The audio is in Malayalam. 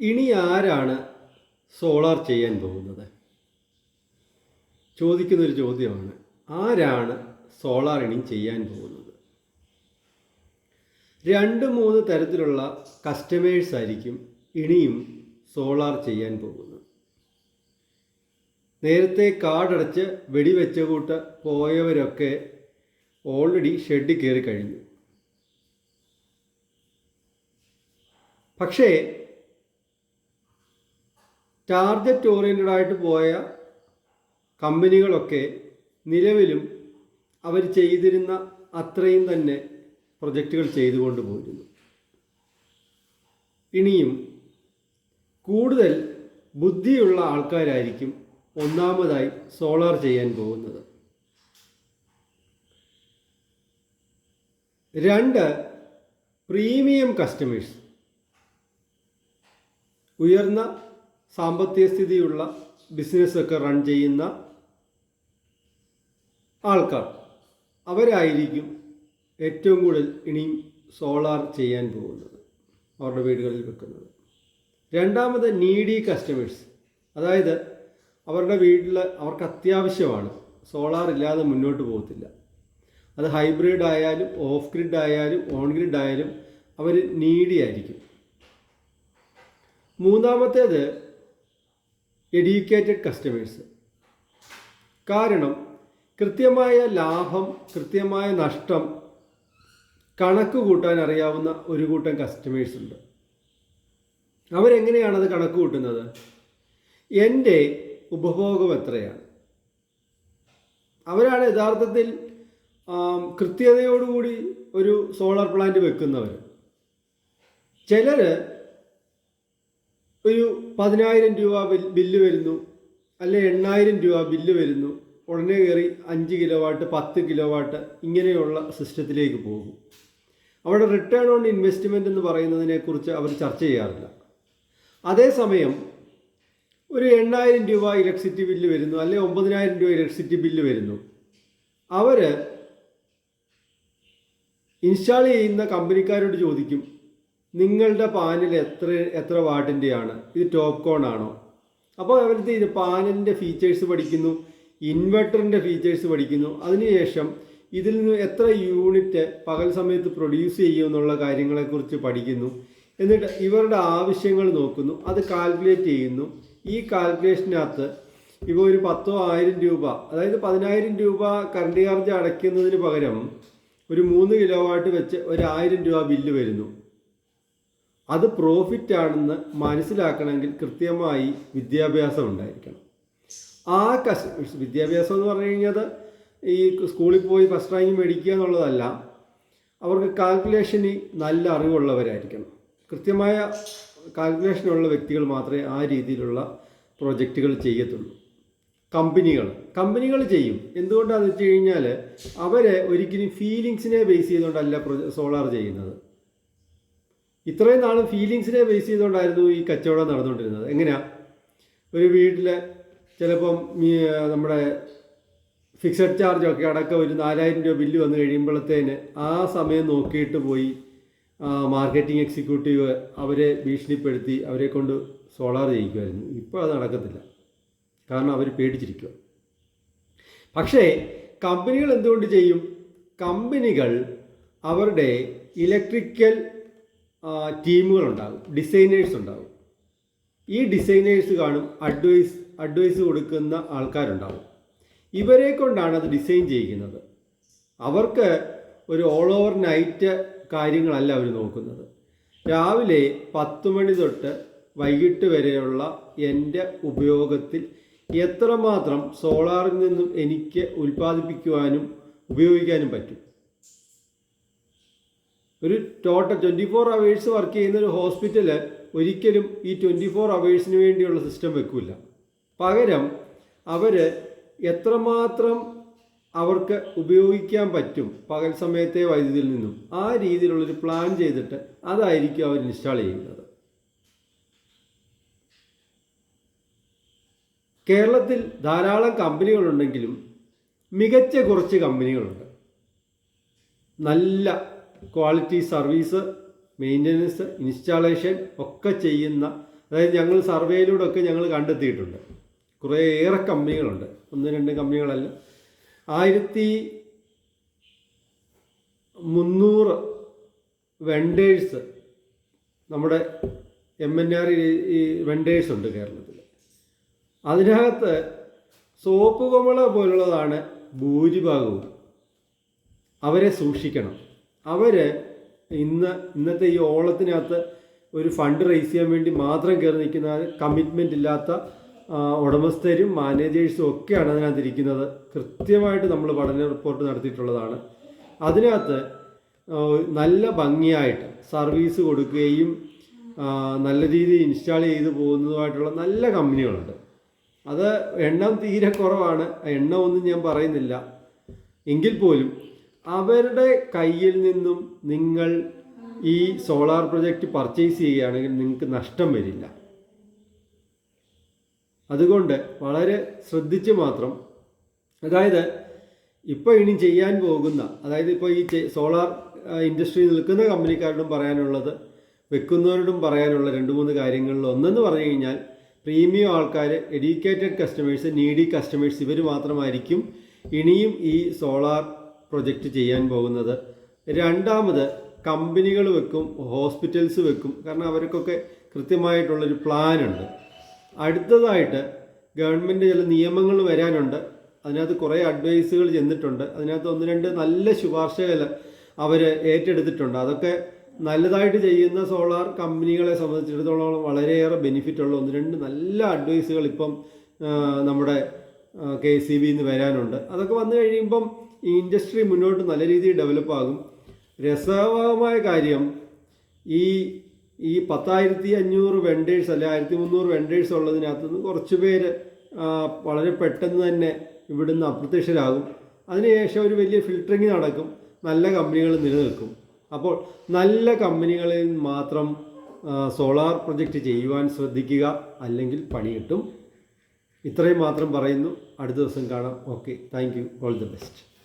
ഇനി ആരാണ് സോളാർ ചെയ്യാൻ പോകുന്നത്? ചോദിക്കുന്നൊരു ചോദ്യമാണ് ആരാണ് സോളാർ ഇനി ചെയ്യാൻ പോകുന്നത്? രണ്ട് മൂന്ന് തരത്തിലുള്ള കസ്റ്റമേഴ്സ് ആയിരിക്കും ഇനിയും സോളാർ ചെയ്യാൻ പോകുന്നത്. നേരത്തെ കാർഡടച്ച് വെടിവെച്ച കൂട്ട് പോയവരൊക്കെ ഓൾറെഡി ഷെഡിൽ കയറി കഴിഞ്ഞു. പക്ഷേ ടാർഗറ്റ് ഓറിയന്റഡ് ആയിട്ട് പോയ കമ്പനികളൊക്കെ നിലവിലും അവർ ചെയ്തിരുന്ന അത്രയും തന്നെ പ്രൊജക്റ്റുകൾ ചെയ്തുകൊണ്ട് പോയിരുന്നു. ഇനിയും കൂടുതൽ ബുദ്ധിയുള്ള ആൾക്കാരായിരിക്കും ഒന്നാമതായി സോളാർ ചെയ്യാൻ പോകുന്നത്. രണ്ട് പ്രീമിയം കസ്റ്റമേഴ്സ്. ഉയർന്ന സാമ്പത്തിക സ്ഥിതിയുള്ള ബിസിനസ്സൊക്കെ റൺ ചെയ്യുന്ന ആൾക്കാർ. അവരായിരിക്കും ഏറ്റവും കൂടുതൽ ഇനിയും സോളാർ ചെയ്യാൻ പോകുന്നത്. അവരുടെ വീടുകളിൽ വെക്കുന്നത്. രണ്ടാമത് നീഡി കസ്റ്റമേഴ്സ് അതായത് അവരുടെ വീട്ടിൽ അവർക്ക് അത്യാവശ്യമാണ്. സോളാർ ഇല്ലാതെ മുന്നോട്ട് പോകത്തില്ല. അത് ഹൈബ്രിഡ് ആയാലും ഓഫ് ഗ്രിഡ് ആയാലും ഓൺ ഗ്രിഡ് ആയാലും അവർ നീഡി ആയിരിക്കും. മൂന്നാമത്തേത് എഡ്യൂക്കേറ്റഡ് കസ്റ്റമേഴ്സ് കാരണം കൃത്യമായ ലാഭം കൃത്യമായ നഷ്ടം കണക്ക് കൂട്ടാൻ അറിയാവുന്ന ഒരു കൂട്ടം കസ്റ്റമേഴ്സ് ഉണ്ട്. അവരെങ്ങനെയാണത് കണക്ക് കൂട്ടുന്നത്? എന്റെ ഉപഭോഗം എത്രയാണ്? അവരാണ് യഥാർത്ഥത്തിൽ കൃത്യതയോടുകൂടി ഒരു സോളാർ പ്ലാന്റ് വെക്കുന്നവർ ചിലർ ഒരു പതിനായിരം രൂപ ബില്ല് വരുന്നു. അല്ലെ എണ്ണായിരം രൂപ ബില്ല് വരുന്നു. ഉടനെ കയറി അഞ്ച് കിലോ വാട്ട് പത്ത് കിലോ വാട്ട് ഇങ്ങനെയുള്ള സിസ്റ്റത്തിലേക്ക് പോകും. അവിടെ റിട്ടേൺ ഓൺ ഇൻവെസ്റ്റ്മെന്റ് എന്ന് പറയുന്നതിനെക്കുറിച്ച് അവർ ചർച്ച ചെയ്യാറില്ല. അതേസമയം ഒരു എണ്ണായിരം രൂപ ഇലക്ട്രിസിറ്റി ബില്ല് വരുന്നു അല്ലെ ഒമ്പതിനായിരം രൂപ ഇലക്ട്രിസിറ്റി ബില്ല് വരുന്നു. അവർ ഇൻസ്റ്റാൾ ചെയ്യുന്ന കമ്പനിക്കാരോട് ചോദിക്കും നിങ്ങളുടെ പാനൽ എത്ര എത്ര വാട്ടിന്റെയാണ്? ഇത് ടോപ്പ് കോൺ ആണോ? അപ്പോൾ അവരുടെ ഇത് പാനലിന്റെ ഫീച്ചേഴ്സ് പഠിക്കുന്നു ഇൻവെർട്ടറിന്റെ ഫീച്ചേഴ്സ് പഠിക്കുന്നു. അതിനുശേഷം ഇതിൽ നിന്ന് എത്ര യൂണിറ്റ് പകൽ സമയത്ത് പ്രൊഡ്യൂസ് ചെയ്യുമെന്നുള്ള കാര്യങ്ങളെക്കുറിച്ച് പഠിക്കുന്നു. എന്നിട്ട് ഇവരുടെ ആവശ്യങ്ങൾ നോക്കുന്നു. അത് കാൽക്കുലേറ്റ് ചെയ്യുന്നു. ഈ കാൽക്കുലേഷനകത്ത് ഇപ്പോൾ ഒരു പത്തോ ആയിരം രൂപ അതായത് പതിനായിരം രൂപ കറണ്ട് ചാർജ് അടയ്ക്കുന്നതിന് പകരം ഒരു മൂന്ന് കിലോ വാട്ട് വെച്ച് ഒരു രൂപ ബില്ല് വരുന്നു. അത് പ്രോഫിറ്റ് ആണെന്ന് മനസ്സിലാക്കണമെങ്കിൽ കൃത്യമായി വിദ്യാഭ്യാസം ഉണ്ടായിരിക്കണം ആ കശ വിദ്യാഭ്യാസം എന്ന് പറഞ്ഞു കഴിഞ്ഞാൽ ഈ സ്കൂളിൽ പോയി ഫസ്റ്റ് റാങ്ക് മേടിക്കുക എന്നുള്ളതല്ല അവർക്ക് കാൽക്കുലേഷന് നല്ല അറിവുള്ളവരായിരിക്കണം. കൃത്യമായ കാൽക്കുലേഷനുള്ള വ്യക്തികൾ മാത്രമേ ആ രീതിയിലുള്ള പ്രോജക്റ്റുകൾ ചെയ്യത്തുള്ളൂ. കമ്പനികൾ കമ്പനികൾ ചെയ്യും. എന്തുകൊണ്ടാണെന്ന് വെച്ച് കഴിഞ്ഞാൽ അവരെ ഒരിക്കലും ഫീലിങ്സിനെ ബേസ് ചെയ്തുകൊണ്ടല്ല സോളാർ ചെയ്യുന്നത്. ഇത്രയും നാളും ഫീലിങ്സിനെ ബേസ് ചെയ്തുകൊണ്ടായിരുന്നു ഈ കച്ചവടം നടന്നുകൊണ്ടിരുന്നത്. എങ്ങനെയാ? ഒരു വീട്ടിൽ ചിലപ്പം നമ്മുടെ ഫിക്സഡ് ചാർജൊക്കെ അടക്കം ഒരു നാലായിരം രൂപ ബില്ല് വന്നു കഴിയുമ്പോഴത്തേന് ആ സമയം നോക്കിയിട്ട് പോയി മാർക്കറ്റിംഗ് എക്സിക്യൂട്ടീവ് അവരെ ഭീഷണിപ്പെടുത്തി അവരെ കൊണ്ട് സോളാർ ചെയ്യിക്കുമായിരുന്നു. ഇപ്പോൾ അത് നടക്കത്തില്ല. കാരണം അവർ പേടിച്ചിരിക്കുക പക്ഷേ കമ്പനികൾ എന്തുകൊണ്ട് ചെയ്യും? കമ്പനികൾ അവരുടെ ഇലക്ട്രിക്കൽ ടീമുകളുണ്ടാകും. ഡിസൈനേഴ്സ് ഉണ്ടാകും. ഈ ഡിസൈനേഴ്സ് കാണും അഡ്വൈസ് അഡ്വൈസ് കൊടുക്കുന്ന ആൾക്കാരുണ്ടാകും. ഇവരെ കൊണ്ടാണ് അത് ഡിസൈൻ ചെയ്യിക്കുന്നത് അവർക്ക് ഒരു ഓൾ ഓവർ നൈറ്റ് കാര്യങ്ങളല്ല അവർ നോക്കുന്നത്. രാവിലെ പത്ത് മണി തൊട്ട് വൈകിട്ട് വരെയുള്ള എന്റെ ഉപയോഗത്തിൽ എത്രമാത്രം സോളാറിൽ നിന്നും എനിക്ക് ഉൽപ്പാദിപ്പിക്കുവാനും ഉപയോഗിക്കാനും പറ്റും. ഒരു total twenty four hours work ചെയ്യുന്ന ഒരു ഹോസ്പിറ്റൽ ഒരിക്കലും ഈ ട്വന്റി ഫോർ അവേഴ്സിന് വേണ്ടിയുള്ള സിസ്റ്റം വെക്കില്ല പകരം അവർ എത്രമാത്രം അവർക്ക് ഉപയോഗിക്കാൻ പറ്റും പകൽ സമയത്തെ വൈദ്യുതിയിൽ നിന്നും ആ രീതിയിലുള്ളൊരു പ്ലാൻ ചെയ്തിട്ട് അതായിരിക്കും അവർ ഇൻസ്റ്റാൾ ചെയ്യുന്നത്. കേരളത്തിൽ ധാരാളം കമ്പനികളുണ്ടെങ്കിലും മികച്ച കുറച്ച് കമ്പനികളുണ്ട്. നല്ല ക്വാളിറ്റി സർവീസ് മെയിന്റനൻസ് ഇൻസ്റ്റാളേഷൻ ഒക്കെ ചെയ്യുന്ന അതായത് ഞങ്ങൾ സർവേയിലൂടെ ഒക്കെ ഞങ്ങൾ കണ്ടെത്തിയിട്ടുണ്ട്. കുറേയേറെ കമ്പനികളുണ്ട്. ഒന്ന് രണ്ട് കമ്പനികളല്ല. ആയിരത്തി മുന്നൂറ് വെണ്ടേഴ്സ് നമ്മുടെ എം എൻ ആർ ഈ വെണ്ടേഴ്സ് ഉണ്ട് കേരളത്തിൽ. അതിനകത്ത് സോപ്പ് കമള പോലുള്ളതാണ് ഭൂരിഭാഗവും. അവരെ സൂക്ഷിക്കണം. അവർ ഇന്ന് ഇന്നത്തെ ഈ ഓളത്തിനകത്ത് ഒരു ഫണ്ട് റേസ് ചെയ്യാൻ വേണ്ടി മാത്രം കയറി നിൽക്കുന്ന കമ്മിറ്റ്മെന്റ് ഇല്ലാത്ത ഉടമസ്ഥരും മാനേജേഴ്സും ഒക്കെയാണ് അതിനകത്ത് ഇരിക്കുന്നത്. കൃത്യമായിട്ട് നമ്മൾ പഠന റിപ്പോർട്ട് നടത്തിയിട്ടുള്ളതാണ്. അതിനകത്ത് നല്ല ഭംഗിയായിട്ട് സർവീസ് കൊടുക്കുകയും നല്ല രീതിയിൽ ഇൻസ്റ്റാൾ ചെയ്ത് പോകുന്നതുമായിട്ടുള്ള നല്ല കമ്പനികളുണ്ട് അത് എണ്ണം തീരെ കുറവാണ്. എണ്ണമൊന്നും ഞാൻ പറയുന്നില്ല. എങ്കിൽ പോലും അവരുടെ കയ്യിൽ നിന്നും നിങ്ങൾ ഈ സോളാർ പ്രൊജക്റ്റ് പർച്ചേസ് ചെയ്യുകയാണെങ്കിൽ നിങ്ങൾക്ക് നഷ്ടം വരില്ല. അതുകൊണ്ട് വളരെ ശ്രദ്ധിച്ച് മാത്രം അതായത് ഇപ്പോൾ ഇനി ചെയ്യാൻ പോകുന്ന അതായത് ഇപ്പോൾ ഈ സോളാർ ഇൻഡസ്ട്രി നിൽക്കുന്ന കമ്പനിക്കാരോടും പറയാനുള്ളത് വെക്കുന്നവരോടും പറയാനുള്ള രണ്ട് മൂന്ന് കാര്യങ്ങളിൽ ഒന്നെന്ന് പറഞ്ഞു കഴിഞ്ഞാൽ പ്രീമിയം ആൾക്കാർ എഡ്യൂക്കേറ്റഡ് കസ്റ്റമേഴ്സ് നീഡി കസ്റ്റമേഴ്സ് ഇവർ മാത്രമായിരിക്കും ഇനിയും ഈ സോളാർ പ്രൊജക്റ്റ് ചെയ്യാൻ പോകുന്നത്. രണ്ടാമത് കമ്പനികൾ വെക്കും ഹോസ്പിറ്റൽസ് വെക്കും. കാരണം അവർക്കൊക്കെ കൃത്യമായിട്ടുള്ളൊരു പ്ലാനുണ്ട്. അടുത്തതായിട്ട് ഗവൺമെന്റ് ചില നിയമങ്ങൾ വരാനുണ്ട്. അതിനകത്ത് കുറേ അഡ്വൈസുകൾ ചെന്നിട്ടുണ്ട്. അതിനകത്ത് ഒന്ന് രണ്ട് നല്ല ശുപാർശകൾ അവർ ഏറ്റെടുത്തിട്ടുണ്ട്. അതൊക്കെ നല്ലതായിട്ട് ചെയ്യുന്ന സോളാർ കമ്പനികളെ സംബന്ധിച്ചിടത്തോളം വളരെയേറെ ബെനിഫിറ്റ് ഉള്ള ഒന്ന് രണ്ട് നല്ല അഡ്വൈസുകൾ ഇപ്പം നമ്മുടെ കെ സി ബിന്ന് വരാനുണ്ട്. അതൊക്കെ വന്നു കഴിയുമ്പം ഈ ഇൻഡസ്ട്രി മുന്നോട്ട് നല്ല രീതിയിൽ ഡെവലപ്പാകും രസകരമായ കാര്യം ഈ ഈ പത്തായിരത്തി അഞ്ഞൂറ് വെണ്ടേഴ്സ് അല്ലെ ആയിരത്തി മുന്നൂറ് വെണ്ടേഴ്സ് ഉള്ളതിനകത്ത് നിന്ന് കുറച്ച് പേര് വളരെ പെട്ടെന്ന് തന്നെ ഇവിടുന്ന് അപ്രത്യക്ഷരാകും. അതിനുശേഷം ഒരു വലിയ ഫിൽറ്ററിങ് നടക്കും. നല്ല കമ്പനികൾ നിലനിൽക്കും. അപ്പോൾ നല്ല കമ്പനികളിൽ മാത്രം സോളാർ പ്രൊജക്റ്റ് ചെയ്യുവാൻ ശ്രദ്ധിക്കുക. അല്ലെങ്കിൽ പണി കിട്ടും. ഇത്രയും മാത്രം പറയുന്നു. അടുത്ത ദിവസം കാണാം. Okay thank you all the best